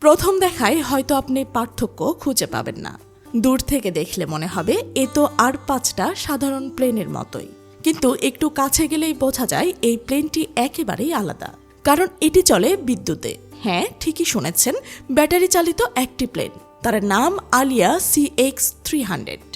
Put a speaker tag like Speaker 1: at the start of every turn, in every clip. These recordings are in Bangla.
Speaker 1: প্রথম দেখায় হয়তো আপনি পার্থক্য খুঁজে পাবেন না। দূর থেকে দেখলে মনে হবে, এ তো আর পাঁচটা সাধারণ প্লেনের মতোই। কিন্তু একটু কাছে গেলেই বোঝা যায়, এই প্লেনটি একেবারেই আলাদা। কারণ এটি চলে বিদ্যুতে। হ্যাঁ ঠিকই শুনেছেন, ব্যাটারি চালিত একটি প্লেন। তার নাম Alia C X three hundred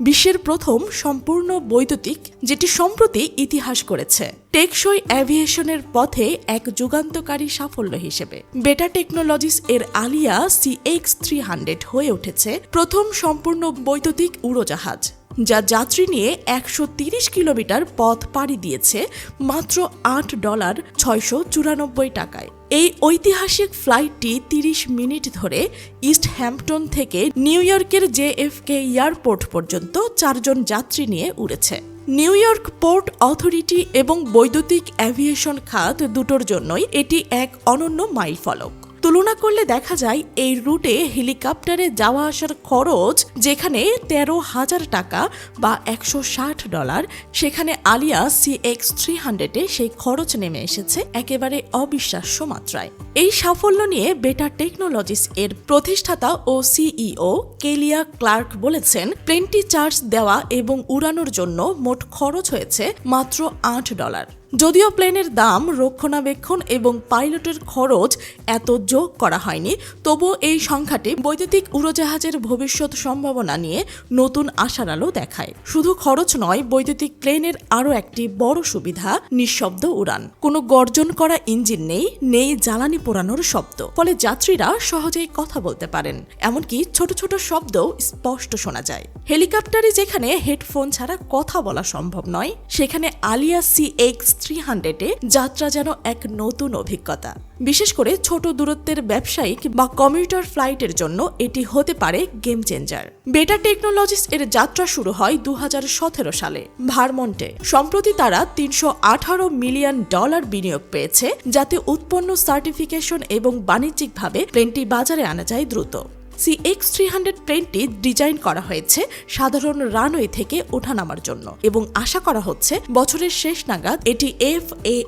Speaker 1: বিশ্বের প্রথম সম্পূর্ণ বৈদ্যুতিক, যেটি সম্প্রতি ইতিহাস করেছে। টেকসই অ্যাভিয়েশনের পথে এক যুগান্তকারী সাফল্য হিসেবে। বেটা টেকনোলজিস এর Alia C X three hundred হয়ে উঠেছে প্রথম সম্পূর্ণ বৈদ্যুতিক উড়োজাহাজ। যা যাত্রী নিয়ে একশো কিলোমিটার পথ পাড়ি দিয়েছে মাত্র আট ডলার ছয়শো চুরানব্বই টাকায়। এই ঐতিহাসিক ফ্লাইটটি তিরিশ মিনিট ধরে ইস্ট হ্যাম্পটন থেকে নিউ ইয়র্কের জেএফকে এয়ারপোর্ট পর্যন্ত চারজন যাত্রী নিয়ে উড়েছে। নিউ ইয়র্ক পোর্ট অথরিটি এবং বৈদ্যুতিক অ্যাভিয়েশন খাত দুটোর জন্যই এটি এক অনন্য মাইলফলক। তুলনা করলে দেখা যায় এই রুটে হেলিকপ্টারে যাওয়া আসার খরচ যেখানে তেরো হাজার টাকা বা একশো ষাট ডলার, সেখানে আলিয়া সি এক্স থ্রি হান্ড্রেডে সেই খরচ নেমে এসেছে একেবারে অবিশ্বাস্য মাত্রায়। এই সাফল্য নিয়ে বেটার টেকনোলজিস এর প্রতিষ্ঠাতা ও সিইও কেলিয়া ক্লার্ক বলেছেন, প্লেনটি চার্জ দেওয়া এবং উড়ানোর জন্য মোট খরচ হয়েছে মাত্র আট ডলার। যদিও প্লেনের দাম, রক্ষণাবেক্ষণ এবং পাইলটের খরচ এত যোগ করা হয়নি, তবুও এই সংখ্যাটি বৈদ্যুতিক উড়োজাহাজের ভবিষ্যৎ সম্ভাবনা নিয়ে নতুন আশার আলো দেখায়। শুধু খরচ নয়, বৈদ্যুতিক প্লেনের আরও একটি বড় সুবিধা, নিঃশব্দ উড়ান। কোনো গর্জন করা ইঞ্জিন নেই নেই জ্বালানি পোড়ানোর শব্দ। ফলে যাত্রীরা সহজেই কথা বলতে পারেন, এমনকি ছোট ছোট শব্দও স্পষ্ট শোনা যায়। হেলিকপ্টারে যেখানে হেডফোন ছাড়া কথা বলা সম্ভব নয়, সেখানে আলিয়া সি এক্স থ্রি হান্ড্রেডে যাত্রা যেন এক নতুন অভিজ্ঞতা। বিশেষ করে ছোট দূরত্বের ব্যবসায়িক বা কমিউটার ফ্লাইটের জন্য এটি হতে পারে গেম চেঞ্জার বেটা টেকনোলজিস এর যাত্রা শুরু হয় দু হাজার সতেরো সালে ভারমন্টে। সম্প্রতি তারা তিনশো আঠারো মিলিয়ন ডলার বিনিয়োগ পেয়েছে, যাতে উৎপন্ন সার্টিফিকেশন এবং বাণিজ্যিকভাবে প্লেনটি বাজারে আনা যায় দ্রুত। সি এক্স থ্রি হান্ড্রেড প্লেনটি ডিজাইন করা হয়েছে সাধারণ রানওয়ে থেকে ওঠানামার জন্য এবং আশা করা হচ্ছে বছরের শেষ নাগাদ এটি এফ এ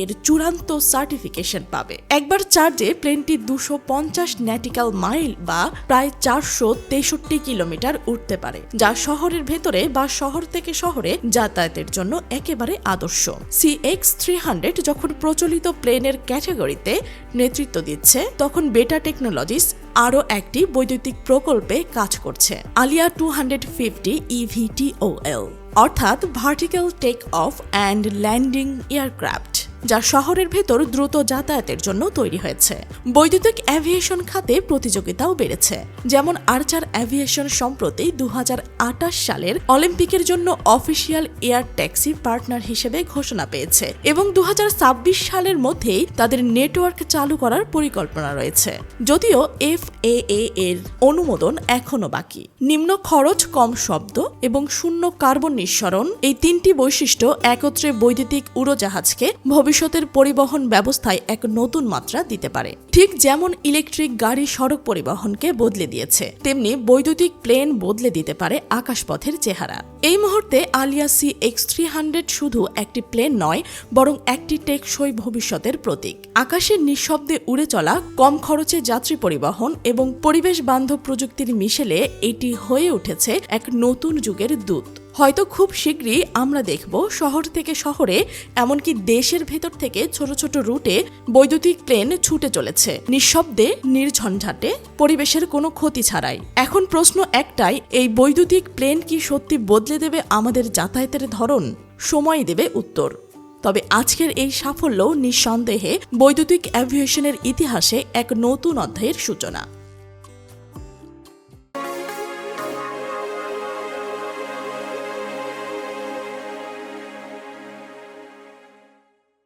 Speaker 1: এর চূড়ান্ত সার্টিফিকেশন পাবে। একবার চার্জে প্লেনটি দুশো পঞ্চাশ ন্যাটিক্যাল মাইল বা প্রায় চারশো তেষট্টি কিলোমিটার উঠতে পারে, যা শহরের ভেতরে বা শহর থেকে শহরে যাতায়াতের জন্য একেবারে আদর্শ। সি এক্স থ্রি হান্ড্রেড যখন প্রচলিত প্লেনের ক্যাটাগরিতে নেতৃত্ব দিচ্ছে, তখন বেটা টেকনোলজিস আরও একটি বৈদ্যুতিক প্রকল্পে কাজ করছে। Alia two hundred fifty E V T O L অর্থাৎ vertical take off and landing aircraft যা শহরের ভেতর দ্রুত যাতায়াতের জন্য তৈরি হয়েছে। বৈদ্যুতিক অ্যাভিয়েশন খাতে প্রতিযোগিতাও বেড়েছে। যেমন আর্চার অ্যাভিয়েশন সম্প্রতি দু সালের অলিম্পিকের জন্য অফিসিয়াল এয়ার ট্যাক্সি পার্টনার হিসেবে ঘোষণা পেয়েছে এবং দু সালের মধ্যেই তাদের নেটওয়ার্ক চালু করার পরিকল্পনা রয়েছে। যদিও এফ এর অনুমোদন এখনও বাকি। নিম্ন খরচ, কম শব্দ এবং শূন্য কার্বন নিঃসরণ এই তিনটি বৈশিষ্ট্য একত্রে বৈদ্যুতিক উড়োজাহাজকে ভবিষ্যতের পরিবহন ব্যবস্থায় এক নতুন মাত্রা দিতে পারে। ঠিক যেমন ইলেকট্রিক গাড়ি সড়ক পরিবহনকে বদলে দিয়েছে, তেমনি বৈদ্যুতিক প্লেন বদলে দিতে পারে আকাশপথের চেহারা। এই মুহূর্তে Alia C X three hundred শুধু একটি প্লেন নয়, বরং একটি টেকসই ভবিষ্যতের প্রতীক। আকাশের নিঃশব্দে উড়ে চলা, কম খরচে যাত্রী পরিবহন এবং পরিবেশ বান্ধব প্রযুক্তির মিশেলে এটি হয়ে উঠেছে এক নতুন যুগের দূত। হয়তো খুব শীঘ্রই আমরা দেখব শহর থেকে শহরে, এমনকি দেশের ভেতর থেকে ছোট ছোট রুটে বৈদ্যুতিক প্লেন ছুটে চলেছে। নিঃশব্দে, নির্ঝঞ্ঝাটে পরিবেশের কোনো ক্ষতি ছাড়াই। এখন প্রশ্ন একটাই, এই বৈদ্যুতিক প্লেন কি সত্যি বদলে দেবে আমাদের যাতায়াতের ধরন? সময় দেবে উত্তর। তবে আজকের এই সাফল্য নিঃসন্দেহে বৈদ্যুতিক অ্যাভিয়েশনের ইতিহাসে এক নতুন অধ্যায়ের সূচনা।